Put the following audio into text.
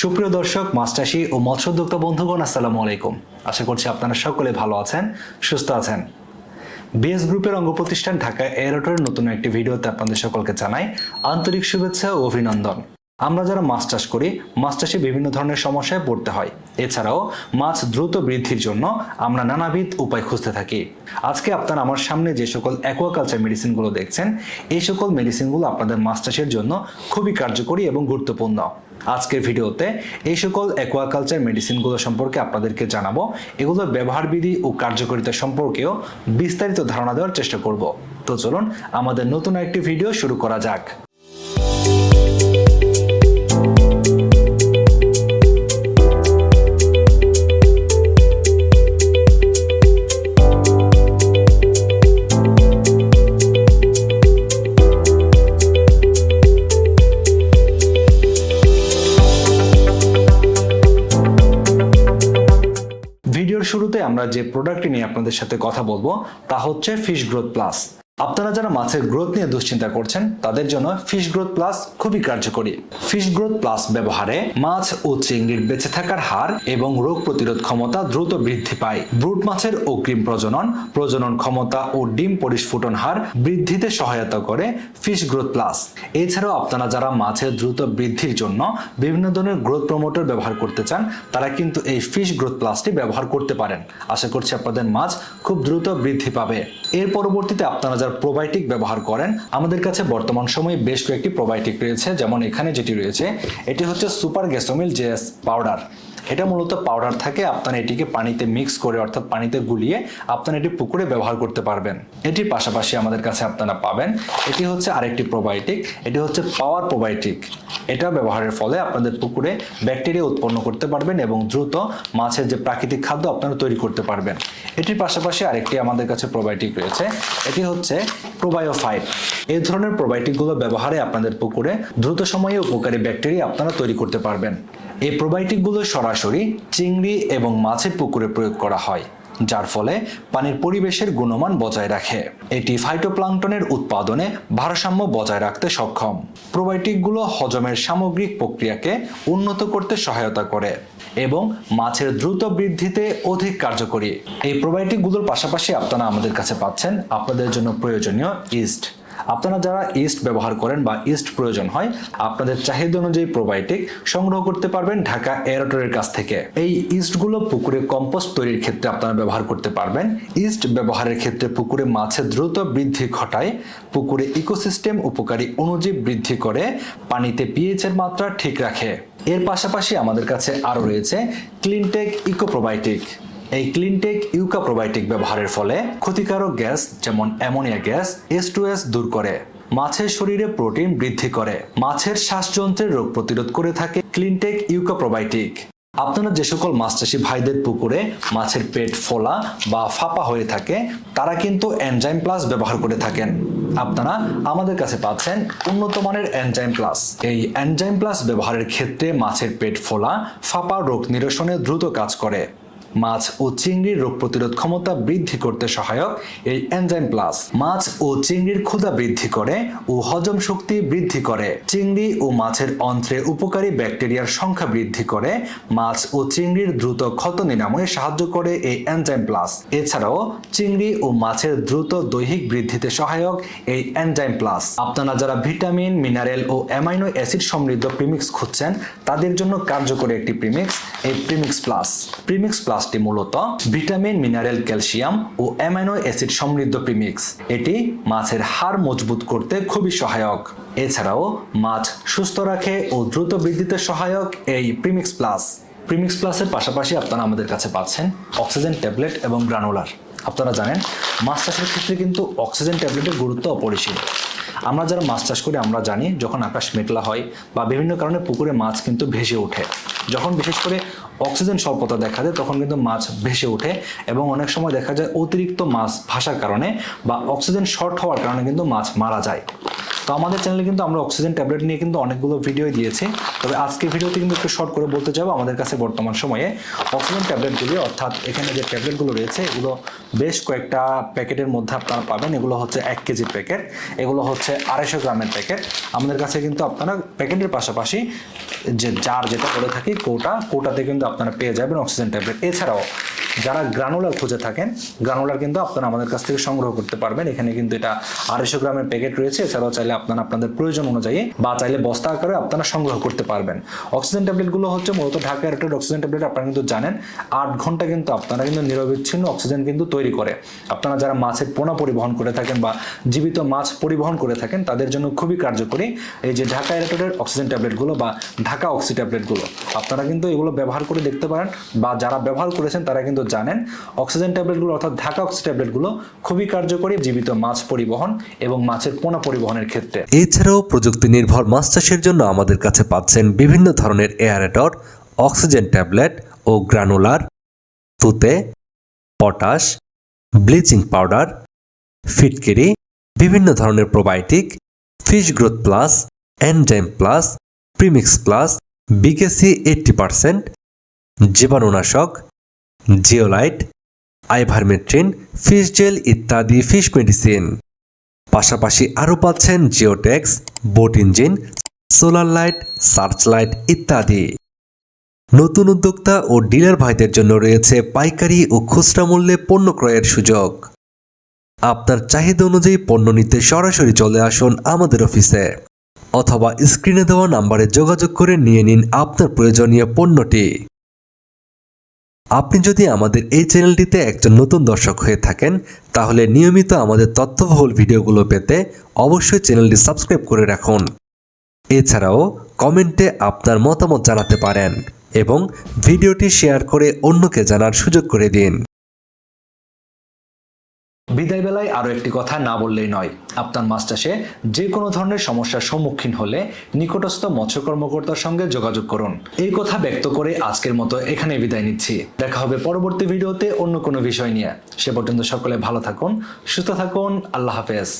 সুপ্রিয় দর্শক মাছ চাষি ও মৎস্যোদ্যোক্তা বন্ধুগণ, আসসালামু আলাইকুম। আশা করছি আপনারা সকলে ভালো আছেন, সুস্থ আছেন। বিএস গ্রুপের অঙ্গ প্রতিষ্ঠান ঢাকা এয়ারোটের নতুন একটি ভিডিওতে আপনাদের সকলকে জানাই আন্তরিক শুভেচ্ছা ও অভিনন্দন। আমরা যারা মাছ চাষ করি মাছ চাষে বিভিন্ন ধরনের সমস্যায় পড়তে হয়। এছাড়াও, মাছ দ্রুত বৃদ্ধির জন্য আমরা নানাবিধ উপায় খুঁজতে থাকি। আজকে আপনারা আমার সামনে যে সকল অ্যাকোয়াকালচার মেডিসিনগুলো দেখছেন, এই সকল মেডিসিনগুলো আপনাদের মাছ চাষের জন্য খুবই কার্যকরী এবং গুরুত্বপূর্ণ। আজকের ভিডিওতে এই সকল অ্যাকোয়াকালচার মেডিসিনগুলো সম্পর্কে আপনাদেরকে জানাব। এগুলোর ব্যবহারবিধি ও কার্যকারিতা সম্পর্কেও বিস্তারিত ধারণা দেওয়ার চেষ্টা করব। তো চলুন, আমাদের নতুন একটি ভিডিও শুরু করা যাক। আমরা যে প্রোডাক্টটি নিয়ে আপনাদের সাথে কথা বলব তা হচ্ছে ফিশ গ্রোথ প্লাস আপনারা যারা মাছের গ্রোথ নিয়ে দুশ্চিন্তা করছেন, তাদের জন্য ফিশ গ্রোথ প্লাস খুবই কার্যকরী। ফিশ গ্রোথ প্লাস ব্যবহারে মাছ ও চিংড়ির বেঁচে থাকার হার এবং রোগ প্রতিরোধ ক্ষমতা দ্রুত বৃদ্ধি পায়। ব্রুট মাছের অগ্রিম প্রজনন প্রজনন ক্ষমতা ও ডিম পরিস্ফুটন হার বৃদ্ধিতে সহায়তা করে ফিশ গ্রোথ প্লাস এছাড়াও আপনারা যারা মাছের দ্রুত বৃদ্ধির জন্য বিভিন্ন ধরনের গ্রোথ প্রমোটর ব্যবহার করতে চান, তারা কিন্তু এই ফিশ গ্রোথ প্লাসটি ব্যবহার করতে পারেন। আশা করছি আপনাদের মাছ খুব দ্রুত বৃদ্ধি পাবে। এর পরবর্তীতে আপনারা প্রোবায়োটিক ব্যবহার করেন। আমাদের কাছে বর্তমান সময়ে বেশ কয়েকটি প্রোবায়োটিক রয়েছে। যেমন এখানে যেটি রয়েছে, এটি হচ্ছে সুপার গ্যাসোমিল জেএস পাউডার এটা মূলত পাউডার থাকে, আপনারা এটিকে পানিতে মিক্স করে, অর্থাৎ পানিতে গুলিয়ে আপনারা এটি পুকুরে ব্যবহার করতে পারবেন। এটির পাশাপাশি আমাদের কাছে আপনারা পাবেন, এটি হচ্ছে আরেকটি প্রোবায়োটিক এটি হচ্ছে পাওয়ার প্রোবায়োটিক এটা ব্যবহারের ফলে আপনাদের পুকুরে ব্যাকটেরিয়া উৎপন্ন করতে পারবেন এবং দ্রুত মাছের যে প্রাকৃতিক খাদ্য আপনারা তৈরি করতে পারবেন। এটির পাশাপাশি আরেকটি আমাদের কাছে প্রোবায়োটিক রয়েছে, এটি হচ্ছে প্রোবায়োফাইট এই ধরনের প্রোবায়োটিকগুলো ব্যবহারে আপনাদের পুকুরে দ্রুত সময়ে উপকারী ব্যাকটেরিয়া আপনারা তৈরি করতে পারবেন। এই প্রোবায়োটিকগুলো সরাসরি চিংড়ি এবং মাছের পুকুরে প্রয়োগ করা হয়, যার ফলে পানির পরিবেশের গুণমান বজায় রাখে। এটি ফাইটোপ্লাঙ্কটনের উৎপাদনে ভারসাম্য বজায় রাখতে সক্ষম। প্রোবায়োটিকগুলো হজমের সামগ্রিক প্রক্রিয়াকে উন্নত করতে সহায়তা করে এবং মাছের দ্রুত বৃদ্ধিতে অধিক কার্যকরী। এই প্রোবায়োটিকগুলোর পাশাপাশি আপনারা আমাদের কাছে পাচ্ছেন আপনাদের জন্য প্রয়োজনীয় ইস্ট আপনারা যারা ইস্ট ব্যবহার করেন বা ইস্ট প্রয়োজন হয়, আপনাদের চাহিদা অনুযায়ী প্রোবায়োটিক সংগ্রহ করতে পারবেন ঢাকা এয়ারটরের কাছ থেকে। এই ইস্টগুলো পুকুরে কম্পোস্ট তৈরির ক্ষেত্রে আপনারা ব্যবহার করতে পারবেন। ইস্ট ব্যবহারের ক্ষেত্রে পুকুরে মাছের দ্রুত বৃদ্ধি ঘটায়, পুকুরে ইকোসিস্টেম উপকারী অণুজীব বৃদ্ধি করে, পানিতে পিএইচ এর মাত্রা ঠিক রাখে। এর পাশাপাশি আমাদের কাছে আরও রয়েছে ক্লিনটেক ইকোপ্রোবায়োটিক এই ক্লিনটেক ইউকা প্রোবায়োটিক ব্যবহারের ফলে ক্ষতিকারক গ্যাস যেমন ammonia gas S two S দূর করে। মাছের শরীরে প্রোটিন বৃদ্ধি করে। মাছের শ্বাসযন্ত্রের রোগ প্রতিরোধ করে থাকে ক্লিনটেক ইউকা প্রোবায়োটিক আপনারা যে সকল মাছ চাষি ভাইদের পুকুরে মাছের পেট ফোলা বা ফাঁপা হয়ে থাকে, তারা কিন্তু এনজাইম প্লাস ব্যবহার করে থাকেন। আপনারা আমাদের কাছে পাচ্ছেন উন্নত মানের এনজাইম প্লাস এই এনজাইম প্লাস ব্যবহারের ক্ষেত্রে মাছের পেট ফোলা, ফাঁপা রোগ নিরসনে দ্রুত কাজ করে। মাছ ও চিংড়ির রোগ প্রতিরোধ ক্ষমতা বৃদ্ধি করতে সহায়ক এই এনজাইম প্লাস। মাছ ও চিংড়ির ক্ষুধা বৃদ্ধি করে ও হজম শক্তি বৃদ্ধি করে। চিংড়ি ও মাছের অন্ত্রে উপকারী ব্যাকটেরিয়ার সংখ্যা বৃদ্ধি করে। মাছ ও চিংড়ির দ্রুত ক্ষত নিরাময়ে সাহায্য করে এই এনজাইম প্লাস। এছাড়াও চিংড়ি ও মাছের দ্রুত দৈহিক বৃদ্ধিতে সহায়ক এই এনজাইম প্লাস। আপনারা যারা ভিটামিন, মিনারেল ও অ্যামাইনো অ্যাসিড সমৃদ্ধ প্রিমিক্স খুঁজছেন, তাদের জন্য কার্যকরী একটি প্রিমিক্স, এই প্রিমিক্স প্লাস। প্রিমিক্স প্লাসটি মূলত ভিটামিন, মিনারেল, ক্যালসিয়াম ও অ্যামাইনো অ্যাসিড সমৃদ্ধ প্রিমিক্স এটি মাছের হাড় মজবুত করতে খুবই সহায়ক। এছাড়াও মাছ সুস্থ রাখে ও দ্রুত বৃদ্ধিতে সহায়ক এই প্রিমিক্স প্লাস প্রিমিক্স প্লাসের পাশাপাশি আপনারা আমাদের কাছে পাচ্ছেন অক্সিজেন ট্যাবলেট এবং গ্রানুলার আপনারা জানেন, মাছ চাষের ক্ষেত্রে কিন্তু অক্সিজেন ট্যাবলেটের গুরুত্ব অপরিসীম। আমরা যারা মাছ চাষ করি, আমরা জানি যখন আকাশ মেঘলা হয় বা বিভিন্ন কারণে পুকুরে মাছ কিন্তু ভেসে ওঠে। যখন বিশেষ করে অক্সিজেন স্বল্পতা দেখা যায় তখন কিন্তু মাছ ভেসে ওঠে এবং অনেক সময় দেখা যায় অতিরিক্ত মাছ ভাসার কারণে বা অক্সিজেন শর্ট হওয়ার কারণে কিন্তু মাছ মারা যায়। তো আমাদের চ্যানেলে কিন্তু আমরা অক্সিজেন ট্যাবলেট নিয়ে কিন্তু অনেকগুলো ভিডিও দিয়েছি। তবে আজকে ভিডিওতে কিন্তু একটু শর্ট করে বলতে যাব আমাদের কাছে বর্তমান সময়ে অক্সিজেন ট্যাবলেটগুলি অর্থাৎ এখানে যে ট্যাবলেটগুলো রয়েছে, এগুলো বেশ কয়েকটা প্যাকেটের মধ্যে আপনারা পাবেন। এগুলো হচ্ছে এক কেজির প্যাকেট, এগুলো হচ্ছে আড়াইশো গ্রামের প্যাকেট। আমাদের কাছে কিন্তু আপনারা প্যাকেটের পাশাপাশি যে জার যেটা বলে থাকি, কোটা, কোটাতে কিন্তু আপনারা পেয়ে যাবেন অক্সিজেন ট্যাবলেট এছাড়াও যারা গ্রানুলার খুঁজে থাকেন গ্রানুলার কিন্তু আপনারা আমাদের কাছ থেকে সংগ্রহ করতে পারবেন। এখানে কিন্তু এটা আড়াইশো গ্রামের প্যাকেট রয়েছে। এছাড়াও চাইলে আপনারা আপনাদের প্রয়োজন অনুযায়ী বা চাইলে বস্তা আকারে আপনারা সংগ্রহ করতে পারবেন। অক্সিজেন ট্যাবলেটগুলো হচ্ছে মূলত ঢাকা এয়ারটেল অক্সিজেন ট্যাবলেট আপনারা কিন্তু জানেন, আট ঘণ্টা কিন্তু আপনারা কিন্তু নিরবিচ্ছিন্ন অক্সিজেন কিন্তু তৈরি করে। আপনারা যারা মাছের পোনা পরিবহন করে থাকেন বা জীবিত মাছ পরিবহন করে থাকেন, তাদের জন্য খুবই কার্যকরী এই যে ঢাকা এয়ারটেলের অক্সিজেন ট্যাবলেটগুলো বা ঢাকা অক্সি ট্যাবলেটগুলো আপনারা কিন্তু এগুলো ব্যবহার করে দেখতে পারেন বা যারা ব্যবহার করেছেন, তারা কিন্তু জানেন, অক্সিজেন ট্যাবলেটগুলো অর্থাৎ ঢাকা অক্সি ট্যাবলেটগুলো খুবই কার্যকরী, জীবিত মাছ পরিবহন এবং মাছের পোনা পরিবহনের ক্ষেত্রে। এছাড়াও প্রযুক্তি নির্ভর মাছ চাষের জন্য আমাদের কাছে পাচ্ছেন বিভিন্ন ধরনের এয়ারেটর, অক্সিজেন ট্যাবলেট ও গ্রানুলার, তুতে, পটাশ, ব্লিচিং পাউডার, ফিটকিরি, বিভিন্ন ধরনের probiotic, fish growth plus, enzyme plus, premix plus, BKC eighty percent, জীবাণুনাশক জিওলাইট আইভারমেট্রিন ফিশ জেল ইত্যাদি ফিশ মেডিসিন। পাশাপাশি আরও পাচ্ছেন geotex, boat engine, solar light, search light ইত্যাদি। নতুন উদ্যোক্তা ও ডিলার ভাইদের জন্য রয়েছে পাইকারি ও খুচরা মূল্যে পণ্য ক্রয়ের সুযোগ। আপনার চাহিদা অনুযায়ী পণ্য নিতে সরাসরি চলে আসুন আমাদের অফিসে অথবা স্ক্রিনে দেওয়া নাম্বারে যোগাযোগ করে নিয়ে নিন আপনার প্রয়োজনীয় পণ্যটি। আপনি যদি আমাদের এই চ্যানেলটিতে একজন নতুন দর্শক হয়ে থাকেন, তাহলে নিয়মিত আমাদের তথ্যবহুল ভিডিওগুলো পেতে অবশ্যই চ্যানেলটি সাবস্ক্রাইব করে রাখুন। এছাড়াও, কমেন্টে আপনার মতামত জানাতে পারেন এবং ভিডিওটি শেয়ার করে অন্যকে জানার সুযোগ করে দিন। বিদায় বেলায় আরও একটি কথা না বললেই নয়। আপনার মাছ চাষে যে কোনো ধরনের সমস্যার সম্মুখীন হলে নিকটস্থ মৎস্য কর্মকর্তার সঙ্গে যোগাযোগ করুন। এই কথা ব্যক্ত করে আজকের মতো এখানে বিদায় নিচ্ছি। দেখা হবে পরবর্তী ভিডিওতে অন্য কোনো বিষয় নিয়ে। সে পর্যন্ত সকলে ভালো থাকুন, সুস্থ থাকুন, আল্লাহ হাফেজ।